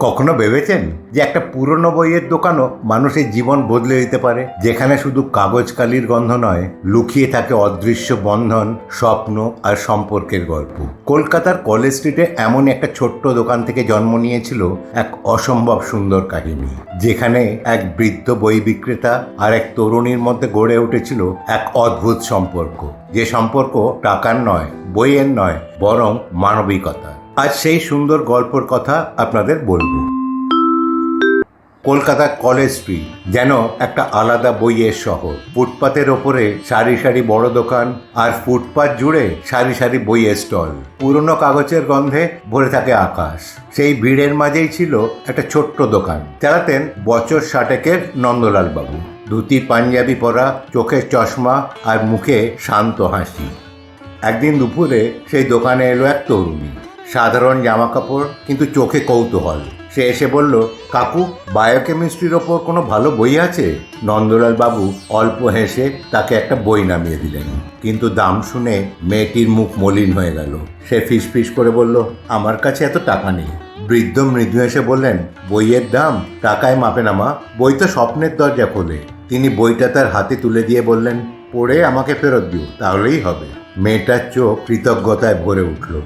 কখনো ভেবেছেন যে একটা পুরনো বইয়ের দোকানও মানুষের জীবন বদলে দিতে পারে? যেখানে শুধু কাগজ কালির গন্ধ নয়, লুকিয়ে থাকে অদৃশ্য বন্ধন, স্বপ্ন আর সম্পর্কের গল্প। কলকাতার কলেজ স্ট্রিটে এমন একটা ছোট্ট দোকান থেকে জন্ম নিয়েছিল এক অসম্ভব সুন্দর কাহিনী, যেখানে এক বৃদ্ধ বই বিক্রেতা আর এক তরুণীর মধ্যে গড়ে উঠেছিল এক অদ্ভুত সম্পর্ক। যে সম্পর্ক টাকার নয়, বইয়ের নয়, বরং মানবিকতা আজ সেই সুন্দর গল্পর কথা আপনাদের বলব। কলকাতার কলেজ স্ট্রিট যেন একটা আলাদা বইয়ের শহর। ফুটপাতের ওপরে সারি সারি বড় দোকান আর ফুটপাত জুড়ে সারি সারি বইয়ের স্টল। পুরনো কাগজের গন্ধে ভরে থাকে আকাশ। সেই ভিড়ের মাঝেই ছিল একটা ছোট্ট দোকান। চালাতেন বছর ষাটেকের নন্দলাল বাবু। ধুতি, পাঞ্জাবি পরা, চোখের চশমা আর মুখে শান্ত হাসি। একদিন দুপুরে সেই দোকানে এলো এক তরুণী। সাধারণ জামা কাপড় কিন্তু চোখে কৌতূহল। সে এসে বলল, কাকু, বায়োকেমিস্ট্রির ওপর কোনো ভালো বই আছে? নন্দলাল বাবু অল্প হেসে তাকে একটা বই নামিয়ে দিলেন। কিন্তু দাম শুনে মেয়েটির মুখ মলিন হয়ে গেল। সে ফিসফিস করে বলল, আমার কাছে এত টাকা নেই। বৃদ্ধ মৃদু এসে বললেন, বইয়ের দাম টাকায় মাপে না মা, বই তো স্বপ্নের দরজা খোলে। তিনি বইটা তার হাতে তুলে দিয়ে বললেন, পড়ে আমাকে ফেরত দিও, তাহলেই হবে। মেয়েটার চোখ কৃতজ্ঞতায় ভরে উঠল।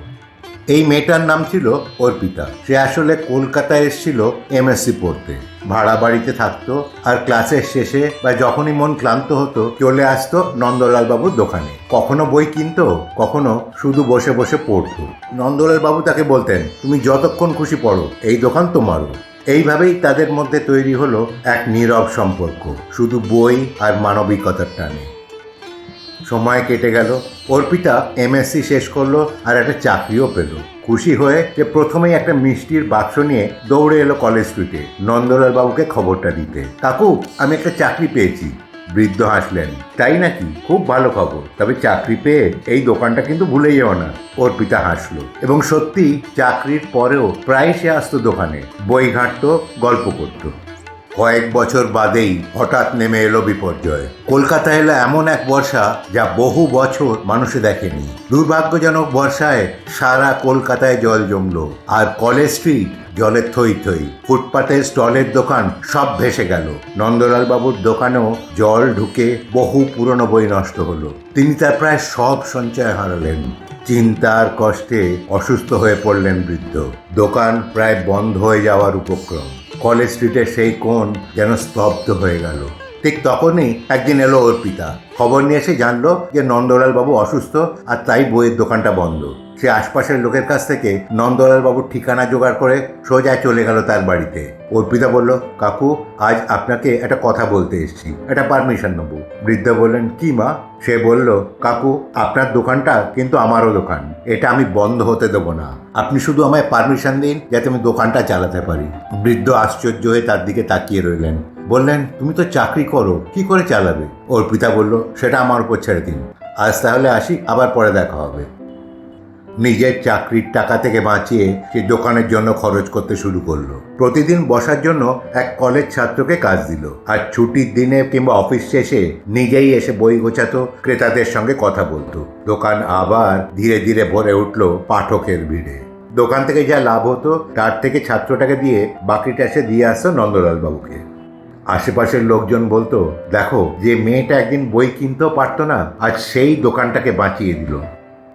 এই মেয়েটার নাম ছিল অর্পিতা। সে আসলে কলকাতায় এসেছিল এমএসসি পড়তে। ভাড়া বাড়িতে থাকতো আর ক্লাসের শেষে বা যখনই মন ক্লান্ত হতো, চলে আসতো নন্দলাল বাবুর দোকানে। কখনো বই কিনতো, কখনো শুধু বসে বসে পড়তো। নন্দলাল বাবু তাকে বলতেন, তুমি যতক্ষণ খুশি পড়ো, এই দোকান তোমারও। এইভাবেই তাদের মধ্যে তৈরি হলো এক নীরব সম্পর্ক। শুধু বই আর মানবিকতার টানে। সময় কেটে গেল। অর্পিতা এমএসসি শেষ করল আর একটা চাকরিও পেল। খুশি হয়ে যে প্রথমেই একটা মিষ্টির বাক্স নিয়ে দৌড়ে এলো কলেজ স্ট্রিটে নন্দলাল বাবুকে খবরটা দিতে। কাকু, আমি একটা চাকরি পেয়েছি। বৃদ্ধ হাসলেন। তাই নাকি? খুব ভালো খবর। তবে চাকরি পেয়ে এই দোকানটা কিন্তু ভুলে যেও না। অর্পিতা হাসলো। এবং সত্যি চাকরির পরেও প্রায় সে আসতো দোকানে, বই ঘাঁটতো, গল্প করতো। কয়েক বছর বাদেই হঠাৎ নেমে এলো বিপর্যয়। কলকাতা এলো এমন এক বর্ষা যা বহু বছর মানুষে দেখেনি। দুর্ভাগ্যজনক বর্ষায় সারা কলকাতায় জল জমল আর কলেজ স্ট্রিট জলের থই থই। ফুটপাতের স্টলের দোকান সব ভেসে গেল। নন্দলাল বাবুর দোকানেও জল ঢুকে বহু পুরনো বই নষ্ট হলো। তিনি তার প্রায় সব সঞ্চয় হারালেন। চিন্তার কষ্টে অসুস্থ হয়ে পড়লেন বৃদ্ধ। দোকান প্রায় বন্ধ হয়ে যাওয়ার উপক্রম। কলেজ স্ট্রিটের সেই কোণ যেন স্তব্ধ হয়ে গেল। ঠিক তখনই একদিন এলো অর্পিতা। খবর নিয়ে এসে জানলো যে নন্দলাল বাবু অসুস্থ আর তাই বইয়ের দোকানটা বন্ধ। সে আশপাশের লোকের কাছ থেকে নন্দলাল বাবুর ঠিকানা জোগাড় করে সোজা চলে গেল তার বাড়িতে। অর্পিতা বলল, কাকু, আজ আপনাকে একটা কথা বলতে এসেছি। একটা পারমিশন নেব। বৃদ্ধ বললেন, কি মা? সে বলল, কাকু, আপনার দোকানটা কিন্তু আমারও দোকান। এটা আমি বন্ধ হতে দেবো না। আপনি শুধু আমায় পারমিশন দিন যাতে আমি দোকানটা চালাতে পারি। বৃদ্ধ আশ্চর্য হয়ে তার দিকে তাকিয়ে রইলেন। বললেন, তুমি তো চাকরি করো, কি করে চালাবে? অর্পিতা বলল, সেটা আমার উপর ছেড়ে দিন। আজ তাহলে আসি, আবার পরে দেখা হবে। নিজের চাকরির টাকা থেকে বাঁচিয়ে সে দোকানের জন্য খরচ করতে শুরু করল। প্রতিদিন বসার জন্য এক কলেজ ছাত্রকে কাজ দিল আর ছুটির দিনে কিংবা অফিস শেষে নিজেই এসে বই গোছাতো, ক্রেতাদের সঙ্গে কথা বলতো। দোকান আবার ধীরে ধীরে ভরে উঠল পাঠকের ভিড়ে। দোকান থেকে যা লাভ হতো, তার থেকে ছাত্রটাকে দিয়ে বাকিটা সে দিয়ে আসতো নন্দলাল বাবুকে। আশেপাশের লোকজন বলতো, দেখো, যে মেয়েটা একদিন বই কিনতেও পারতো না, আজ সেই দোকানটাকে বাঁচিয়ে দিল।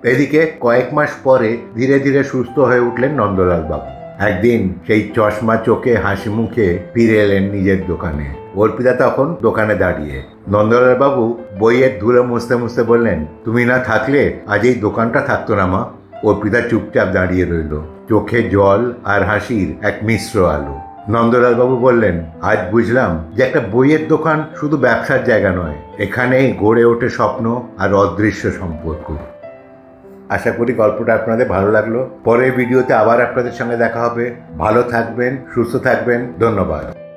এদিকে কয়েক মাস পরে ধীরে ধীরে সুস্থ হয়ে উঠলেন নন্দলাল বাবু। একদিন সেই চশমা চোখে, হাসি মুখে ফিরে এলেন নিজের দোকানে। অর্পিতা তখন দোকানে দাঁড়িয়ে। নন্দলাল বাবু বইয়ের ধুলো মুছতে মুছতে বললেন, তুমি না থাকলে আজ এই দোকানটা থাকতো না মা? অর্পিতা চুপচাপ দাঁড়িয়ে রইল। চোখে জল আর হাসির এক মিশ্র আলো। নন্দলাল বাবু বললেন, আজ বুঝলাম যে একটা বইয়ের দোকান শুধু ব্যবসার জায়গা নয়, এখানেই গড়ে ওঠে স্বপ্ন আর অদৃশ্য সম্পর্ক। আশা করি গল্পটা আপনাদের ভালো লাগল। পরের ভিডিওতে আবার আপনাদের সঙ্গে দেখা হবে। ভালো থাকবেন, সুস্থ থাকবেন। ধন্যবাদ।